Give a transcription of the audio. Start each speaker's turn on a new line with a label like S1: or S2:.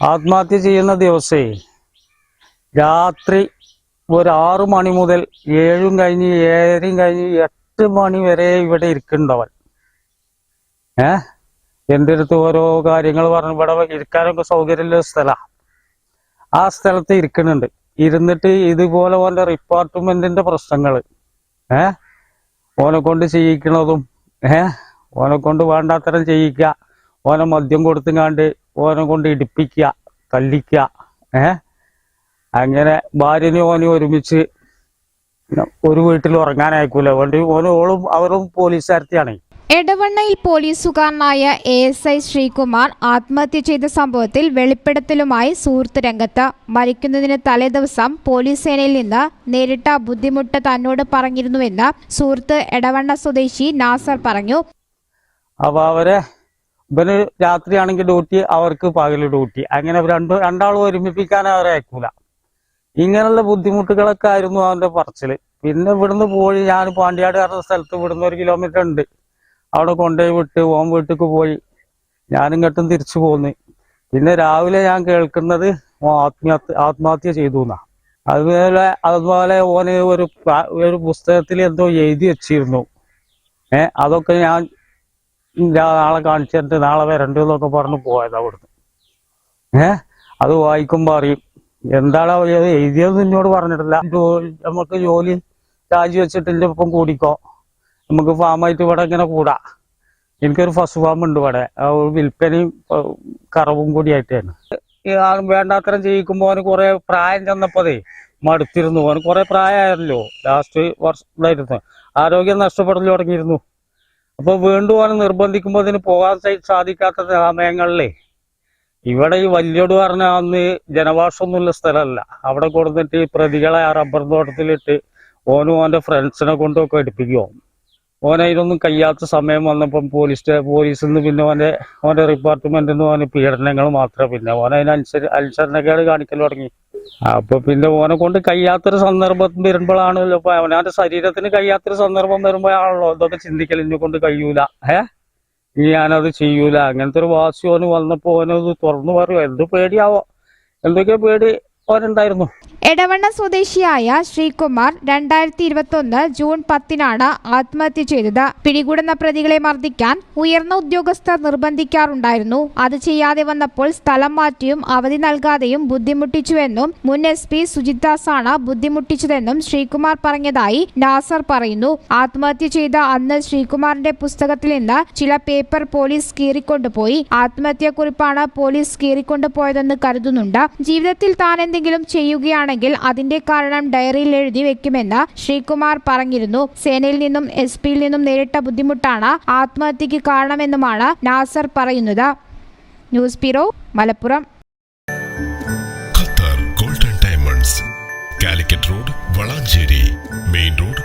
S1: ആത്മഹത്യ ചെയ്യുന്ന ദിവസേ രാത്രി ഒരു ആറു മണി മുതൽ ഏഴും കഴിഞ്ഞ് ഏഴരയും കഴിഞ്ഞ് എട്ട് മണി വരെ ഇവിടെ ഇരിക്കുന്നുണ്ടവൻ ഏ? എന്റെ അടുത്ത് ഓരോ കാര്യങ്ങൾ പറഞ്ഞു. ഇവിടെ ഇരിക്കാനൊക്കെ സൗകര്യമുള്ള സ്ഥലമാണ് ആ സ്ഥലത്ത് ഇരിക്കുന്നുണ്ട്. ഇരുന്നിട്ട് ഇതുപോലെ ഓന്റെ റിപ്പാർട്ട്മെന്റിന്റെ പ്രശ്നങ്ങൾ ഏ? ഓനെ കൊണ്ട് ചെയ്യിക്കണതും ഏ? ഓനെ കൊണ്ട് വേണ്ടാത്തരം ചെയ്യിക്കുക. ഓനെ മദ്യം കൊടുത്തുങ്ങാണ്ട് ഓനെ കൊണ്ട് ഇടിപ്പിക്കുക തല്ലിക്കുക ഏ? അങ്ങനെ ഭാര്യനും ഓനും ഒരുമിച്ച് ഒരു വീട്ടിൽ ഉറങ്ങാനായിക്കൂല. വേണ്ടി ഓനും ഓളും അവരും പോലീസുകാരത്തിയാണ്.
S2: എടവണ്ണയിൽ പോലീസുകാരനായ എ എസ് ഐ ശ്രീകുമാർ ആത്മഹത്യ ചെയ്ത സംഭവത്തിൽ വെളിപ്പെടുത്തലുമായി സുഹൃത്ത് രംഗത്ത്. മരിക്കുന്നതിന് തലേദിവസം പോലീസ് സേനയിൽ നിന്ന് നേരിട്ട ബുദ്ധിമുട്ട് തന്നോട് പറഞ്ഞിരുന്നുവെന്ന് സുഹൃത്ത് എടവണ്ണ സ്വദേശി നാസർ പറഞ്ഞു.
S1: അപ്പൊ അവരെ ഇവന് രാത്രിയാണെങ്കിൽ ഡ്യൂട്ടി അവർക്ക് പകൽ ഡ്യൂട്ടി. അങ്ങനെ രണ്ട് രണ്ടാളും ഒരുമിപ്പിക്കാൻ അവരെ അയക്കൂല. ഇങ്ങനെയുള്ള ബുദ്ധിമുട്ടുകളൊക്കെ ആയിരുന്നു അവന്റെ പറച്ചിൽ. പിന്നെ ഇവിടുന്ന് പോയി ഞാൻ പാണ്ടിയാട് കാരണം സ്ഥലത്ത് ഇവിടുന്ന് ഒരു കിലോമീറ്റർ ഉണ്ട്. അവിടെ കൊണ്ടുപോയി വിട്ട് ഓം വീട്ടിക്ക് പോയി. ഞാനിങ്ങോട്ടും തിരിച്ചു പോന്ന്. പിന്നെ രാവിലെ ഞാൻ കേൾക്കുന്നത് ആത്മഹത്യ ആത്മഹത്യ ചെയ്തു എന്നാ അതുപോലെ അതുപോലെ ഓന് ഒരു ഒരു പുസ്തകത്തിൽ എന്തോ എഴുതി വെച്ചിരുന്നു. ഏഹ് അതൊക്കെ ഞാൻ നാളെ കാണിച്ചിട്ട് നാളെ വരണ്ടു എന്നൊക്കെ പറഞ്ഞ് പോയത് അവിടുന്ന്. ഏ? അത് വായിക്കുമ്പോ അറിയും. എന്താണ് അവ എഴുതിയത് എന്നോട് പറഞ്ഞിട്ടില്ല. നമുക്ക് ജോലി രാജിവെച്ചിട്ട് എന്റെ ഒപ്പം കൂടിക്കോ. നമുക്ക് ഫാമായിട്ട് ഇവിടെ ഇങ്ങനെ കൂടാ. എനിക്കൊരു ഫസ്റ്റ് ഫാം ഉണ്ട് ഇവിടെ. വിൽപ്പനയും കറവും കൂടിയായിട്ടാണ് വേണ്ടാത്തരം ചെയ്യിക്കുമ്പോൾ അവന് കുറെ പ്രായം ചെന്നപ്പോതേ മടുത്തിരുന്നു. അവന് കുറെ പ്രായമായല്ലോ. ലാസ്റ്റ് വർഷം ഇതായിരുന്നു. ആരോഗ്യം നഷ്ടപ്പെടൽ തുടങ്ങിയിരുന്നു. അപ്പൊ വീണ്ടും അവനെ നിർബന്ധിക്കുമ്പോൾ അതിന് പോകാൻ സാധിക്കാത്ത സമയങ്ങളിലേ ഇവിടെ ഈ വല്യോട് പറഞ്ഞ അന്ന് ജനവാസമൊന്നുമില്ല സ്ഥലമല്ല. അവിടെ കൊടുത്തിട്ട് ഈ പ്രതികളെ ആ റബ്ബർ തോട്ടത്തിലിട്ട് ഓനും ഓന്റെ ഫ്രണ്ട്സിനെ കൊണ്ടൊക്കെ എടുപ്പിക്കും ഓനെ ഇതൊന്നും കഴിയാത്ത സമയം വന്നപ്പം പോലീസ് പോലീസിൽ നിന്ന് പിന്നെ ഓന്റെ ഓന്റെ ഡിപ്പാർട്ട്മെന്റിൽ നിന്ന് ഓന് പീഡനങ്ങൾ മാത്രമേ പിന്നെ ഓനതിനനുസരിച്ച് അനുസരണക്കേട് കാണിക്കൽ തുടങ്ങി. അപ്പൊ പിന്നെ ഓനെ കൊണ്ട് കഴിയാത്തൊരു സന്ദർഭം വരുമ്പോഴാണല്ലോ. ഇപ്പൊ അവനാന്റെ ശരീരത്തിന് കഴിയാത്തൊരു സന്ദർഭം വരുമ്പോഴാണല്ലോ ഇതൊക്കെ ചിന്തിക്കൽ എന്നെ കൊണ്ട് കഴിയൂല. ഏ? ഇനി ഞാനത് ചെയ്യൂല. അങ്ങനത്തെ ഒരു വാസി ഓന് വന്നപ്പോ ഓനത് തുറന്നു പറയുമോ എന്ത് പേടിയാവോ? എന്തൊക്കെയാ പേടി? ഓനുണ്ടായിരുന്നു
S2: എടവണ്ണ സ്വദേശിയായ ശ്രീകുമാർ രണ്ടായിരത്തി ഇരുപത്തൊന്ന് ജൂൺ പത്തിനാണ് ആത്മഹത്യ ചെയ്തത്. പിടികൂടുന്ന പ്രതികളെ മർദ്ദിക്കാൻ ഉയർന്ന ഉദ്യോഗസ്ഥർ നിർബന്ധിക്കാറുണ്ടായിരുന്നു. അത് ചെയ്യാതെ വന്നപ്പോൾ സ്ഥലം മാറ്റിയും അവധി നൽകാതെയും ബുദ്ധിമുട്ടിച്ചുവെന്നും മുൻ എസ് പി സുജിത്ദാസാണ് ബുദ്ധിമുട്ടിച്ചതെന്നും ശ്രീകുമാർ പറഞ്ഞതായി നാസർ പറയുന്നു. ആത്മഹത്യ ചെയ്ത അന്ന് ശ്രീകുമാറിന്റെ പുസ്തകത്തിൽ നിന്ന് ചില പേപ്പർ പോലീസ് കീറിക്കൊണ്ടുപോയി. ആത്മഹത്യക്കുറിപ്പാണ് പോലീസ് കീറിക്കൊണ്ടുപോയതെന്ന് കരുതുന്നുണ്ട്. ജീവിതത്തിൽ താൻ എന്തെങ്കിലും ചെയ്യുകയാണെങ്കിൽ അതിന്റെ കാരണം ഡയറിയിൽ എഴുതി വെക്കുമെന്ന് ശ്രീകുമാർ പറഞ്ഞിരുന്നു. സേനയിൽ നിന്നും എസ് പിയിൽ നിന്നും നേരിട്ട ബുദ്ധിമുട്ടാണ് ആത്മഹത്യക്ക് കാരണമെന്നുമാണ് നാസർ പറയുന്നത്. News bureau Malappuram.
S3: Qatar golden diamonds. Calicut road Valanchery. Main road